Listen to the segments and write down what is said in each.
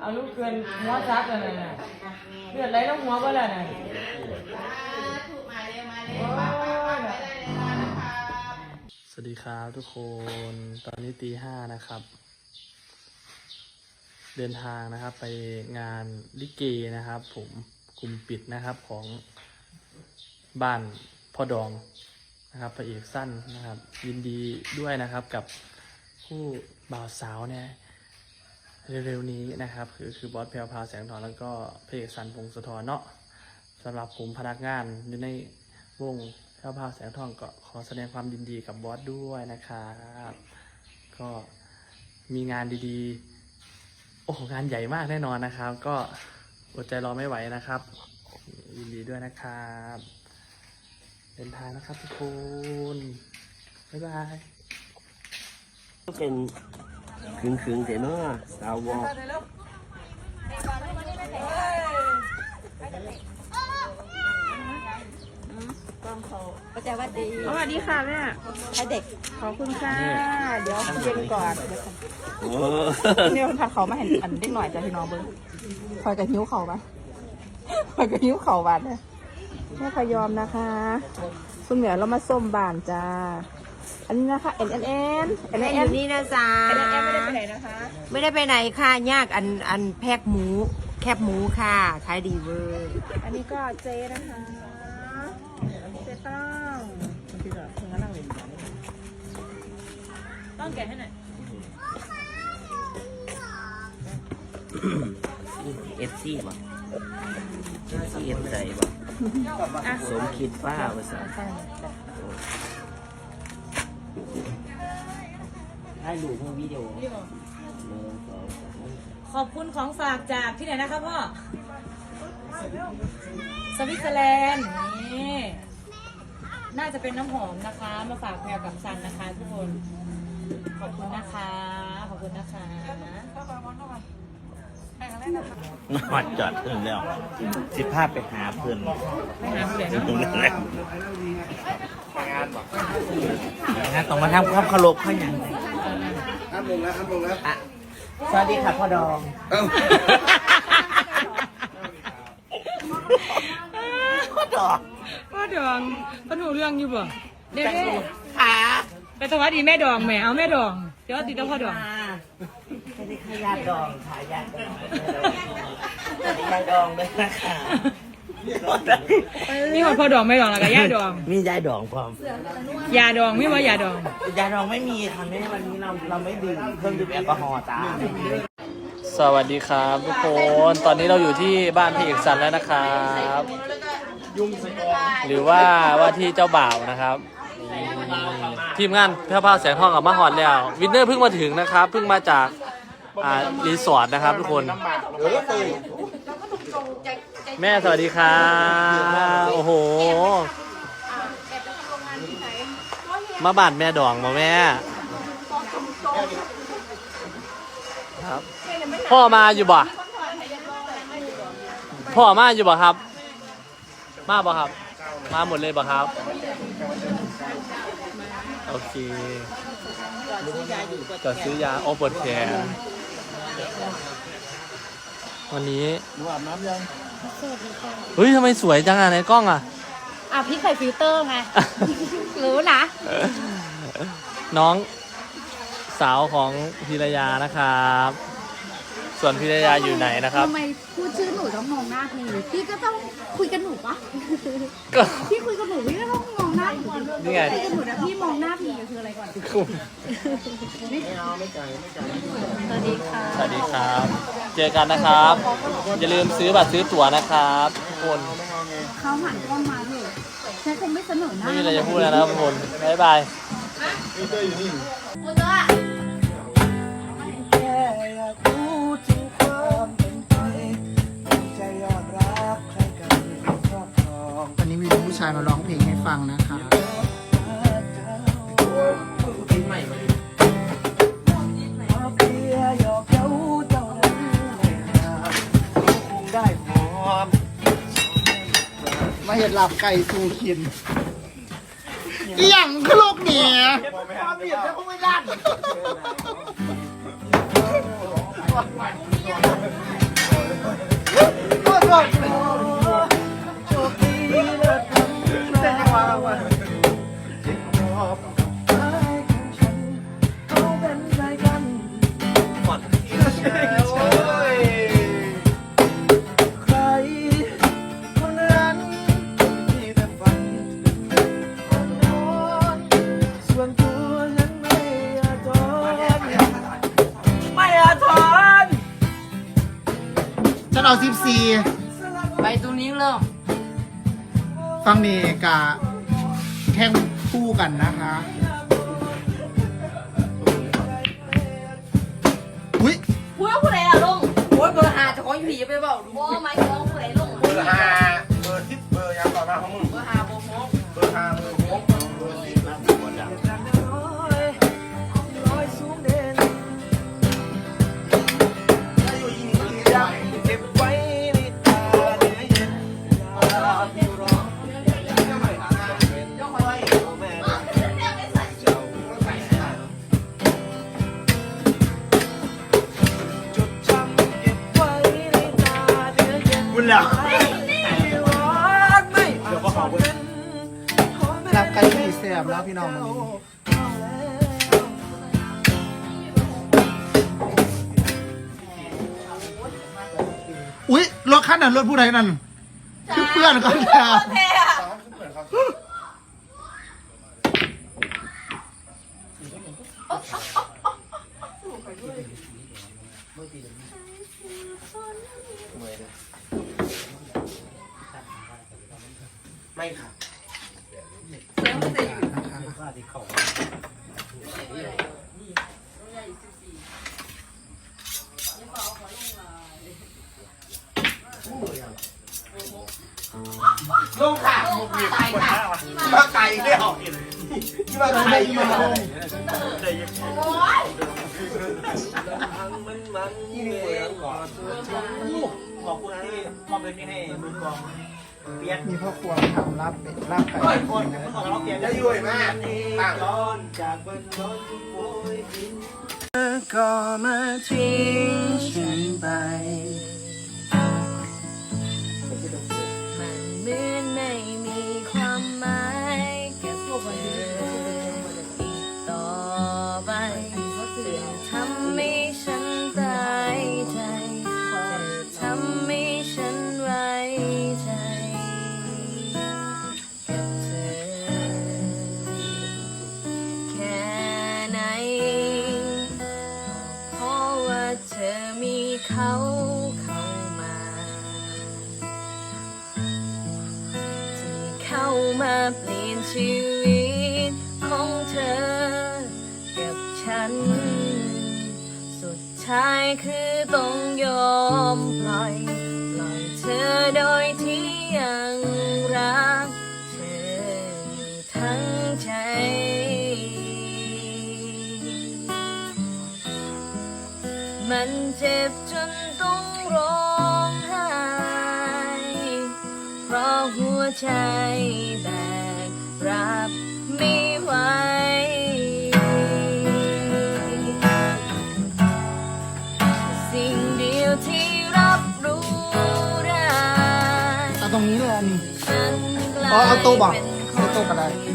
เอาลูกเกินหัวซักเลยน่ะเลือดไหลลงหัวก็แล้วนะสวัสดีครับทุกคน ตอนนี้ตีห้านะครับ เดินทางนะครับไปงานลิเกนะครับ ผมกลุ่มปิดนะครับของบ้านพ่อดองนะครับพระเอกสั้นนะครับ ยินดีด้วยนะครับกับผู้ บ่าวสาวเนี่ยเร็วๆนี้นะครับคือคือบอสแพรวพาแสงทองแล้วก็พระเอกสันพงศธรเนาะสำหรับผมพนักงานอยู่ในวงแพรวพาแสงทองก็ขอแสดงความยินดีกับบอสด้วยนะครับก็มีงานดีๆ โอ้โหงานใหญ่มากแน่นอนนะครับ ก็อดใจรอไม่ไหวนะครับ ยินดีด้วยนะครับ เดินทางนะครับทุกคน บ๊ายบาย เป็นขึงขึงๆแต่เนาะสาววอกก็จะว่าดีสวัสดีค่ะแม่ให้เด็ก ขอบคุณค่ะ เดี๋ยวเย็นก่อนเดี๋ยวโอ้เนี่ยผัดเขามาเห็นอันเล็กหน่อยจ้ะพี่น้องเบิ้งคอยกับหิ้วเขาปะคอยกับหิ้วเขาบานเนี่ยแม่พยอมนะคะ คุณเหมียวเรามาส้มบานจ้า อันนี้นะคะเอ็นเอ็นเอ็นเอ็นแม่เอ็อนยู่นี่นะจ๊ะเอ็นเอ็นไม่ได้ไปไหนนะคะ ไม่ได้ไปไหนค่ะยากอันอันแพกหมู แคบหมูค่ะขายดีเวอร์อันนี้ก็เจนะคะเจต้องพี่ก็เพิ่งมานั่งเล่นกันต้องแกะให้หน่อยเอฟซีบ่เอฟซีเอฟใจบ่ สมคิดฟ้าภาษา ให้ดูพวกวิดีโอหนึ่งสองสามขอบคุณของฝากจากที่ไหนนะคะพ่อ สวิตเซอร์แลนด์นี่ น่าจะเป็นน้ำหอมนะคะ มาฝากแพรกับซันนะคะ ทุกคน ขอบคุณนะคะ ขอบคุณนะคะนอดจอดเพิ่นแล้วสิพาไปหาเพิ่นไม่หาผู้ใดเนาะตรงนั้นแหละงานต้องมาทำความเคารพเขาอย่างห้า โมงแล้วห้าโมงแล้วอะสวัสดีค่ะพ่อดอง เอ้าพ่อดองพ่อดองพ่อหนูเรื่องอยู่บ่เดี๋ยวขาไปสวัสดีแม่ดองแม่เอาแม่ดอง เดี๋ยวติดต่อพ่อดองไม่ได้ขยาดองขายาดองยาดองเลยนะคะ มีหอดพ่อดองแม่ดองแล้วก็ย่าดอง มียาดองพร้อมยาดองไม่ว่ายาดอง ยาดองไม่มีค่ะแม่วันนี้เราเราไม่ดื่มเครื่องดื่มแอลกอฮอล์จ้าสวัสดีครับทุกคนตอนนี้เราอยู่ที่บ้านพี่เอกสันแล้วนะครับหรือว่าว่าที่เจ้าบ่าวนะครับนี่ทีมงานเพื่อพาแสงทองกับมาหอดแล้ว วินเนอร์เพิ่งมาถึงนะครับเพิ่งมาจากอ่ารีสอร์ทนะครับทุกคน แม่สวัสดีครับโอ้โหมาบ้านแม่ดองมาแม่ครับพ่อมาอยู่บ่พ่อมาอยู่บ่ครับ มาบ่ครับ มาหมดเลยบ่ครับ โอเคจะซื้อยาโอปวดแขนวันนี้ เฮ้ยทำไมสวยจังอะในกล้องอะอะพี่ใส่ฟิลเตอร์ไง รู้นะ น้องสาวของพิรยานะครับ ส่วนพิรยาอยู่ไหนนะครับ ทำไมพูดชื่อหนู ต้องมองหน้าพี่พี่ก็ต้องคุยกับหนูปะก็ พี่คุยกับหนูพี่ก็ต้องมองหน้าหนูก่อนนี่ไง คุยกับหนูนะพี่มองหน้าพี่คืออะไรก่อนคุณสวัสดีค่ะสวัสดีครับ เจอกันนะครับ อย่าลืมซื้อบัตรซื้อตั๋วนะครับทุกคนเขาหันกล้องมาเถอะฉันคงไม่เสนอหน้าไม่มีอะไรจะพูดแล้วนะครับทุกคนบ๊ายบายวันนี้มี ชายมาร้องเพลงให้ฟังนะคะมาเห็ดหลับไก่สูขินอหย่างคลุกเนี่ยความเห็นแล้วก็ไม่รันปวดปว เต้นยังวะว่าที่ขอบท้ายของฉันเขาเป็นอะไรกันใครคนนั้นที่แต่ฝันคนนอนส่วนตัวนั้นไม่อาจทนไม่อาจทนฉันเอาสิบสี่ไปตรงนี้เริ่ม ฟังนี่กะแข่งคู่กันนะคะอุ้ยพูดว่าผู้ใดล่ะลุงโอ้ยเบอร์หาจะขออยู่ผีจะไปบอกดูโอ้หมายถึงว่าผู้ใดลุงเบอร์ห้าเบอร์ทิปเบอร์ยังก่อนมาของมึง แล้วเดี๋ยวก็เขาไปรับไก่ที่เสียบแล้วพี่น้องวันนี้อุ้ยรถคันนั้นรถผู้ใดนั่น คือเพื่อนกันแล้วไม่ มีคนหน้าวะมาไก่ได้ออกกินที่มาไก่มาลงได้ยังมันมันเหมือนก่อนขอบคุณที่มอบเงินนี้ให้มือกองเปียกมีพ่อครัวทำลาบเป็ดลาบไก่ร้อยคนขอร้องเปียกได้ยุ่ยมากตั้งจากบนรถโวยบินก็มาทิ้งฉันไป เขาเข้ามา ที่เข้ามาเปลี่ยนชีวิตของเธอ กับฉัน สุดท้ายคือต้องยอมปล่อย ปล่อยเธอโดยที่ยังรักเธออยู่ทั้งใจมันเจ็บ ใจแบกรับไม่ไหวสิ่งเดียวที่รับรู้ได้เอาตรงนี้เลยอันนี้ฉันกลายอ๋อเอาโต๊ะบอกเป็นคเอานโต๊ะก็ได้ไม่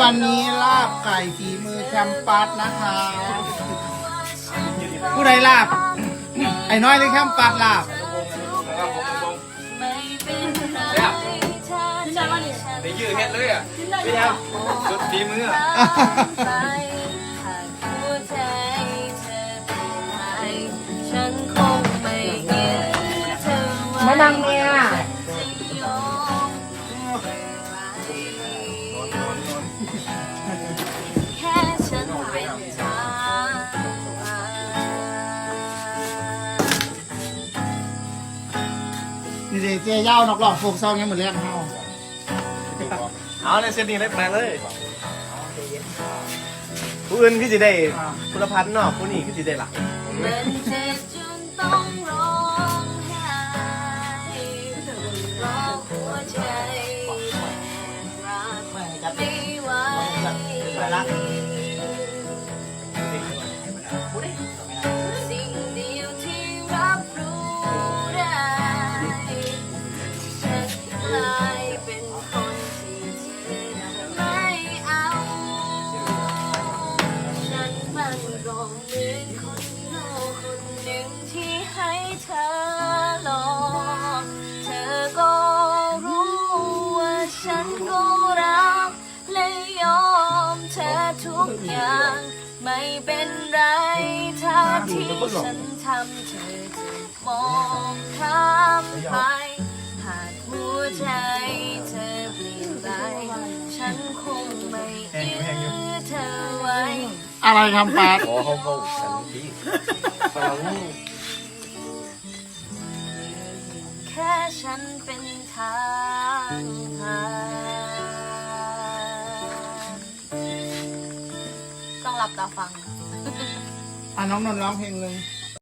วันนี้ลาบไก่ฝีมือแคมปัสนะคะ ผู้ใดลาบ ไอ้น้อยหรือแคมปัสลาบไม่เป็นไรเธอจะไม่ฉันได้ยืดเฮ็ดเลยอะพี่ครับสุดฝีมืออะไปหากหัว เดเจ๊ย่าวนอกหลอกโฟกซองยังเหมือนแรกเฮาเอาในเซตนี้เลยมาเลยผู้อื่นคือสิได้คุณพันธ์เนาะผู้นี้คือสิได้หลักมันเจ็บ กอย่าง ไม่เป็นไรถ้าที่ฉันทำเธอจะมองข้ามไป หากหัวใจเธอเปลี่ยนไป ฉันคงไม่ยื้อเธอไว้ อะไรทำปดขอเขาเขาสันติฟังแค่ฉันเป็นทางผ่าน หลับตาฟัง อะน้องนนท์ร้องเพลงเลย